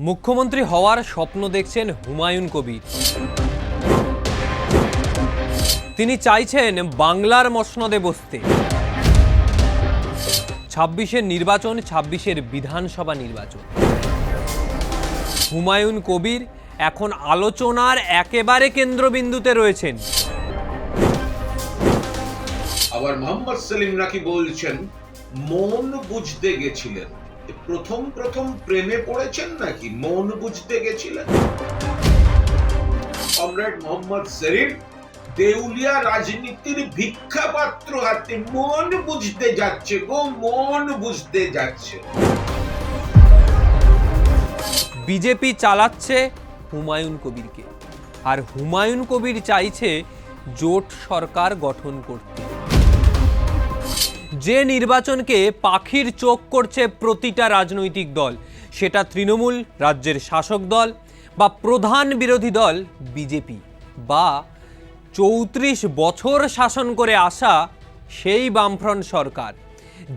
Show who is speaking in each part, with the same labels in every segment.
Speaker 1: মুখ্যমন্ত্রী হওয়ার স্বপ্ন দেখছেন হুমায়ুন কবির। তিনি চাইছেন বাংলার মসনদে বসতে। ছাব্বিশের নির্বাচন, ছাব্বিশের বিধানসভা নির্বাচন। হুমায়ুন কবির এখন আলোচনার একেবারে কেন্দ্রবিন্দুতে রয়েছেন।
Speaker 2: আবার মোহাম্মদ সেলিম নাকি বলছেন? মন বুঝতে গেছিলেন। প্রথম প্রথম প্রেমে পড়েছেন নাকি? মন বুঝতে গেছিলেন? কমরেড মোহাম্মদ সেলিম দেউলিয়া রাজনীতির ভিক্ষা পাত্র হাতে মন বুঝতে যাচ্ছে গো, মন বুঝতে যাচ্ছে।
Speaker 1: বিজেপি চালাচ্ছে হুমায়ুন কবিরকে। আর হুমায়ুন কবির চাইছে জোট সরকার গঠন করতে। যে নির্বাচনকে পাখির চোখ করছে প্রতিটা রাজনৈতিক দল, সেটা তৃণমূল রাজ্যের শাসক দল বা প্রধান বিরোধী দল বিজেপি বা চৌত্রিশ বছর শাসন করে আসা সেই বামফ্রন্ট সরকার।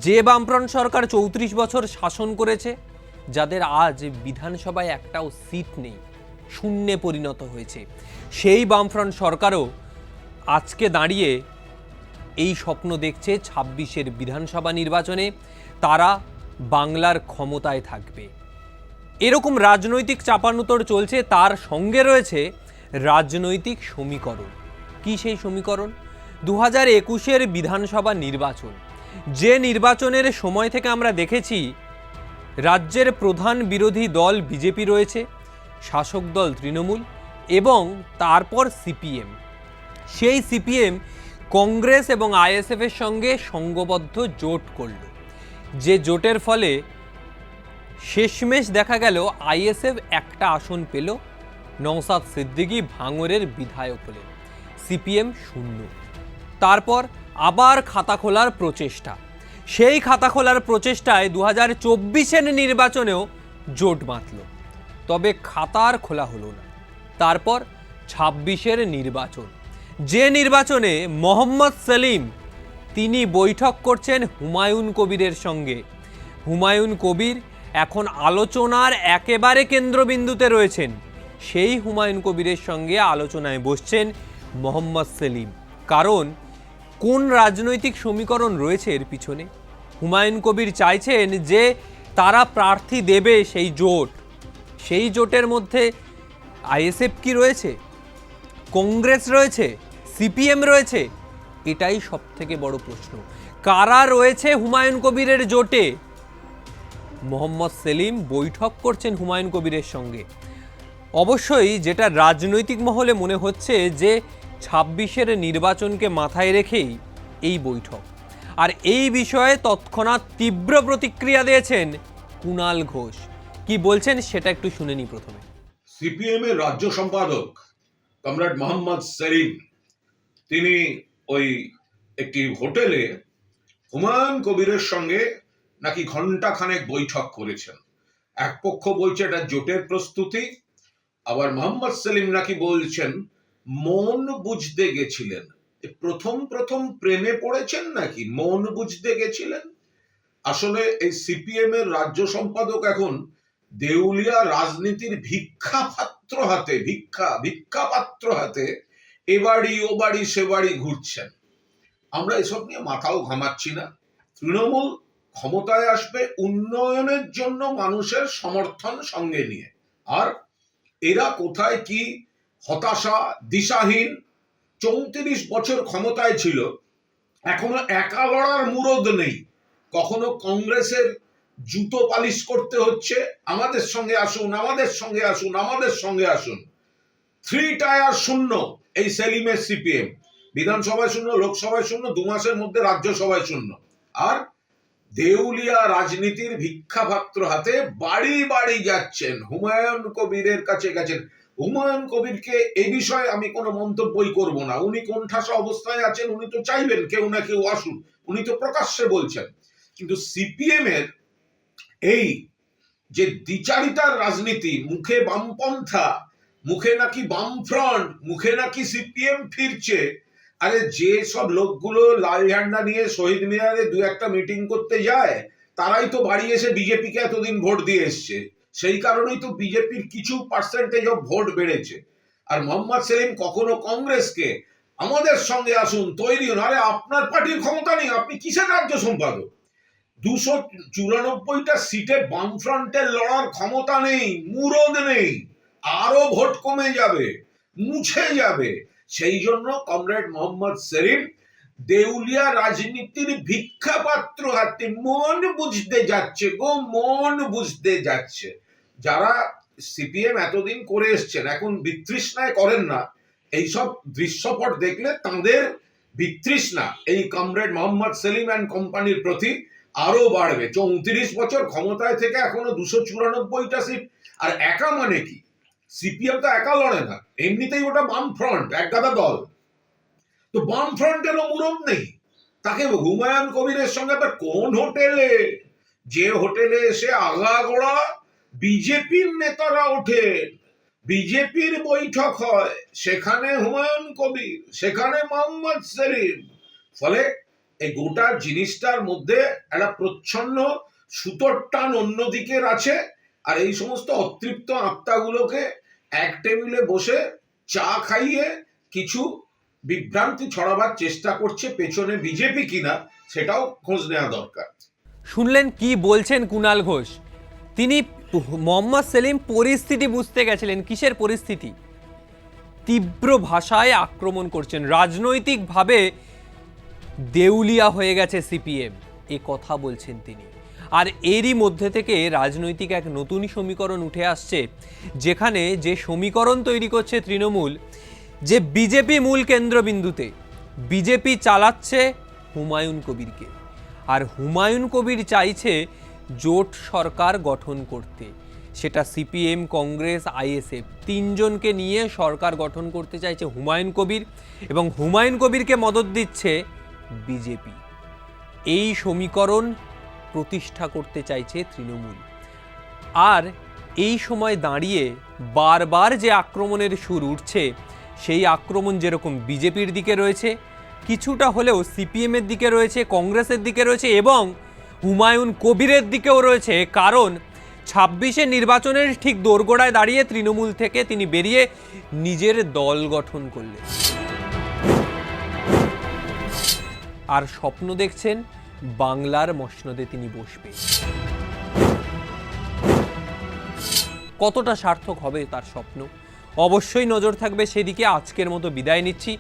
Speaker 1: যে বামফ্রন্ট সরকার চৌত্রিশ বছর শাসন করেছে, যাদের আজ বিধানসভায় একটাও সিট নেই, শূন্যে পরিণত হয়েছে। সেই বামফ্রন্ট সরকারও আজকে দাঁড়িয়ে এই স্বপ্ন দেখছে ছাব্বিশের বিধানসভা নির্বাচনে। তারা বাংলার ক্ষমতায় থাকবে। এরকম রাজনৈতিক চাপানুতর চলছে, তার সঙ্গে রয়েছে রাজনৈতিক সমীকরণ। কি সেই সমীকরণ? দু হাজার একুশের বিধানসভা নির্বাচন। যে নির্বাচনের সময় থেকে আমরা দেখেছি, রাজ্যের প্রধান বিরোধী দল বিজেপি রয়েছে, শাসক দল তৃণমূল এবং তারপর সিপিএম। সেই সিপিএম কংগ্রেস এবং আইএসএফ এর সঙ্গে সঙ্গবদ্ধ জোট করল। যে জোটের ফলে শেষমেশ দেখা গেল, আইএসএফ একটা আসন পেল নওসাদ সিদ্দিকী ভাঙরের বিধায়ক হলেন, সিপিএম শূন্য। তারপর আবার খাতা খোলার প্রচেষ্টা। সেই খাতা খোলার প্রচেষ্টায় দু হাজার চব্বিশের নির্বাচনেও জোট বাঁধল। তবে খাতার খোলা হলো না। তারপর ছাব্বিশের নির্বাচন। যে নির্বাচনে মোহাম্মদ সেলিম, তিনি বৈঠক করছেন হুমায়ুন কবিরের সঙ্গে। হুমায়ুন কবির এখন আলোচনার একেবারে কেন্দ্রবিন্দুতে রয়েছেন। সেই হুমায়ুন কবিরের সঙ্গে আলোচনায় বসছেন মোহাম্মদ সেলিম। কারণ, কোন রাজনৈতিক সমীকরণ রয়েছে এর পিছনে? হুমায়ুন কবির চাইছেন যে তারা প্রার্থী দেবে সেই জোট। সেই জোটের মধ্যে আইএসএফ কি রয়েছে? কংগ্রেস রয়েছে, সিপিএম রয়েছে, এটাই সব থেকে বড় প্রশ্ন। কারা রয়েছে হুমায়ুন কবিরের জোটে? মোহাম্মদ সেলিম বৈঠক করছেন হুমায়ুন কবিরের সঙ্গে। অবশ্যই যেটা রাজনৈতিক মহলে মনে হচ্ছে যে ছাব্বিশের নির্বাচনকে মাথায় রেখেই এই বৈঠক। আর এই বিষয়ে তৎক্ষণাৎ তীব্র প্রতিক্রিয়া দিয়েছেন কুণাল ঘোষ। কি বলছেন সেটা একটু শুনে নি প্রথমে।
Speaker 2: সিপিএম এর রাজ্য সম্পাদক কমরেড মোহাম্মদ সেলিম তিনি ওই একটি হোটেলে হুমায়ুন কবিরের সঙ্গে নাকি ঘণ্টা খানেক বৈঠক করেছেন। এক পক্ষ বলছে এটা জোটের প্রস্তুতি, আবার মোহাম্মদ সেলিম নাকি বলছেন, মন বুঝতে গেছিলেন। প্রথম প্রথম প্রেমে পড়েছেন নাকি? মন বুঝতে গেছিলেন? আসলে এই সিপিএম এর রাজ্য সম্পাদক এখন দেউলিয়া রাজনীতির ভিক্ষা পাত্র হাতে ভিক্ষা ভিক্ষা পাত্র হাতে এ বাড়ি, ও বাড়ি, সে বাড়ি ঘুরছেন। আমরা এসব নিয়ে মাথাও ঘামাচ্ছি না। তৃণমূল ক্ষমতায় আসবে উন্নয়নের জন্য মানুষের সমর্থন সঙ্গে নিয়ে। আর এরা কোথায় কি হতাশা, দিশাহীন, চৌত্রিশ বছর ক্ষমতায় ছিল, এখনও একা লড়ার মুরদ নেই। কখনো কংগ্রেসের জুতো পালিশ করতে হচ্ছে। আমাদের সঙ্গে আসুন, আমাদের সঙ্গে আসুন, আমাদের সঙ্গে আসুন। থ্রি টায়ার শূন্য এই সেলিমের সিপিএম বিধানসভায় শূন্য, লোকসভায় শূন্য, দু মাসের মধ্যে রাজ্যসভায় শূন্য। আর দেউলিয়া রাজনীতির ভিক্ষাপাত্র হাতে বাড়ি বাড়ি যাচ্ছেন। হুমায়ুন কবিরের কাছে গেছেন। হুমায়ুন কবিরকে এ বিষয়ে আমি কোনো মন্তব্যই করব না। উনি কোণঠাসা অবস্থায় আছেন, উনি তো চাইবেন কেউ না কেউ আসুন উনি তো প্রকাশ্যে বলছেন। কিন্তু সিপিএম এর এই যে দ্বিচারিতার রাজনীতি, মুখে বামপন্থা, মুখে নাকি বামফ্রন্ট, মুখে নাকি সিপিএম ফিরছে, আরে যে সব লোকগুলো লাল ঝান্ডা নিয়ে শহীদ মিনারে দু একটা মিটিং করতে যায়, তারাই তো বাড়ি এসে বিজেপিকে এতদিন ভোট দিয়ে এসছে। সেই কারণেই তো বিজেপির কিছু পার্সেন্টেজ অফ ভোট বেড়েছে। আর মোহাম্মদ সেলিম কখনো কংগ্রেসকে আমাদের সঙ্গে আসুন, তৈরি হন। আরে আপনার পার্টির ক্ষমতা নেই, আপনি কিসের রাজ্য সম্পাদক? দুশো চুরানব্বইটা সিটে বামফ্রন্টের লড়ার ক্ষমতা নেই, মুরদ নেই আরও ভোট কমে যাবে, মুছে যাবে। সেই জন্য কমরেড মোহাম্মদ সেলিম দেউলিয়া রাজনীতির ভিক্ষাপাত্র হাতে মন বুঝতে যাচ্ছে গো, মন বুঝতে যাচ্ছে। যারা সিপিএম এতদিন করে এসছেন, এখন বিতৃষ্ণায় করেন না। এইসব দৃশ্যপট দেখলে তাদের বিতৃষ্ণা। এই কমরেড মোহাম্মদ সেলিম অ্যান্ড কোম্পানির প্রতি আরও বাড়বে। চৌত্রিশ বছর ক্ষমতায় থেকে এখনও দুশো চুরানব্বইটা সিট আর একা মানে কি? সিপিএম তো একা লড়ে না। এমনিতেই ওটা বাম ফ্রন্ট একগাদা দল। তো বাম ফ্রন্টেরও মুরব নেই। তাকে হুমায়ুন কবিরের সঙ্গে আবার কোন হোটেলে? যে হোটেলে এসে আগাগোড়া বিজেপির নেতারা ওঠে, বিজেপির বৈঠক হয়, সেখানে হুমায়ুন কবির, সেখানে মোহাম্মদ সেলিম। ফলে এই গোটা জিনিসটার মধ্যে একটা প্রচ্ছন্ন সুতোর টান অন্যদিকের আছে, আর এই সমস্ত অতৃপ্ত আত্মাগুলোকে এক টেবিলে বসে চা খাইয়ে কিছু বিভ্রান্তি ছড়াবার চেষ্টা করছে পেছনে বিজেপি কিনা সেটাও খোঁজ নেওয়া দরকার।
Speaker 1: শুনলেন কি বলছেন কুণাল ঘোষ? তিনি মোহাম্মদ সেলিম পরিস্থিতি বুঝতে গেছিলেন, কিসের পরিস্থিতি? তীব্র ভাষায় আক্রমণ করছেন। রাজনৈতিকভাবে দেউলিয়া হয়ে গেছে সিপিএম। এ কথা বলছেন তিনি। আর এরই মধ্যে থেকে রাজনৈতিক এক নতুন সমীকরণ উঠে আসছে, যেখানে যে সমীকরণ তৈরি করছে তৃণমূল, যে বিজেপি মূল কেন্দ্রবিন্দুতে, বিজেপি চালাচ্ছে হুমায়ুন কবিরকে। আর হুমায়ুন কবির চাইছে জোট সরকার গঠন করতে। সেটা সিপিএম, কংগ্রেস, আইএসএফ, তিনজনকে নিয়ে সরকার গঠন করতে চাইছে হুমায়ুন কবির এবং হুমায়ুন কবিরকে মদত দিচ্ছে বিজেপি। এই সমীকরণ প্রতিষ্ঠা করতে চাইছে তৃণমূল। আর এই সময় দাঁড়িয়ে বারবার যে আক্রমণের সুর উঠছে, সেই আক্রমণ যেরকম বিজেপির দিকে রয়েছে, কিছুটা হলেও সিপিএমের দিকে রয়েছে, কংগ্রেসের দিকে রয়েছে এবং হুমায়ুন কবিরের দিকেও রয়েছে। কারণ ছাব্বিশে নির্বাচনের ঠিক দোরগোড়ায় দাঁড়িয়ে তৃণমূল থেকে তিনি বেরিয়ে নিজের দল গঠন করলেন। আর স্বপ্ন দেখছেন বাংলার মসনদে তিনি বসবে। কতটা সার্থক হবে তার স্বপ্ন? অবশ্যই নজর থাকবে সেদিকে। আজকের মতো বিদায় নিচ্ছি।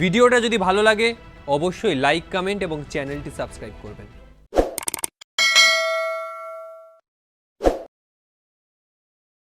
Speaker 1: ভিডিওটা যদি ভালো লাগে, অবশ্যই লাইক কমেন্ট এবং চ্যানেলটি সাবস্ক্রাইব করবেন।